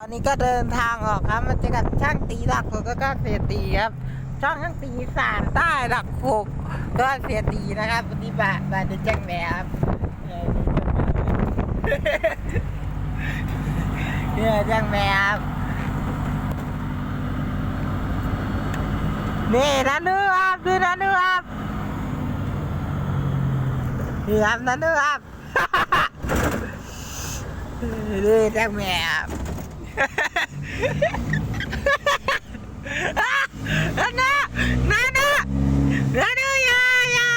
ตอนนี้ก็เดินทางออกครับมาเจอกับช่างตีหลักหกก็ก็เสียตีครับ ช่างช่างตีสารใต้หลักหกก็เสียตีนะครับวันนี้บาบาเดนแจ้งแหม่ครับเนี่ยแจ้งแหม่ครับนี่นะนึกครับดูนะนึกครับนี่ครับนะนึกครับนี่แจ้งแหม่ครับ นะนะนะนะนะยายา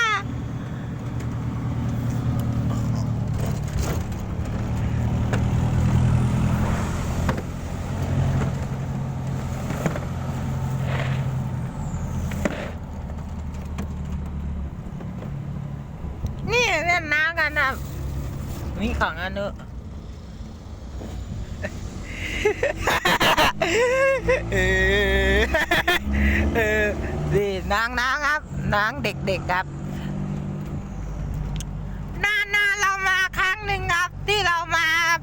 นี่เล่นน้ำกันนะมีของอันเนอะ เออเออดีนางนางครับนางเด็กๆครับนานๆเรามาครั้งหนึ่งครับ ที่เรามาครับ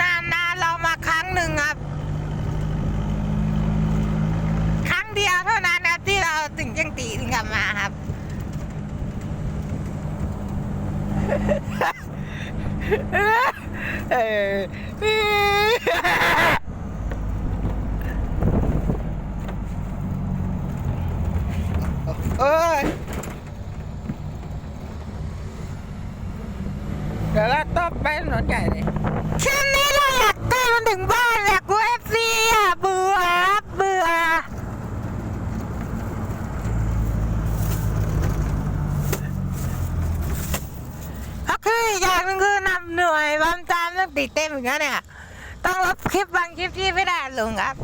นานเรามาครั้งหนึ่งครับ ครั้งเดียวเท่านั้นครับที่เราถึงจังตีถึงกลับมาครับเออ เอ้ยเดี๋ยวเราต้องไปถนนใหญ่เลยช่วงนี้เราอยากใกล้นถึงบ้านอยากกูเอฟซีอะเบื่อเบื่อก็คืออีกอย่างหนึงคือนำหนื่อยบางจานต้องติดเต็มอย่างเงี้ยเนี่ย ต้องลบคลิปบางคลิปที่ไม่ได้ลงครับ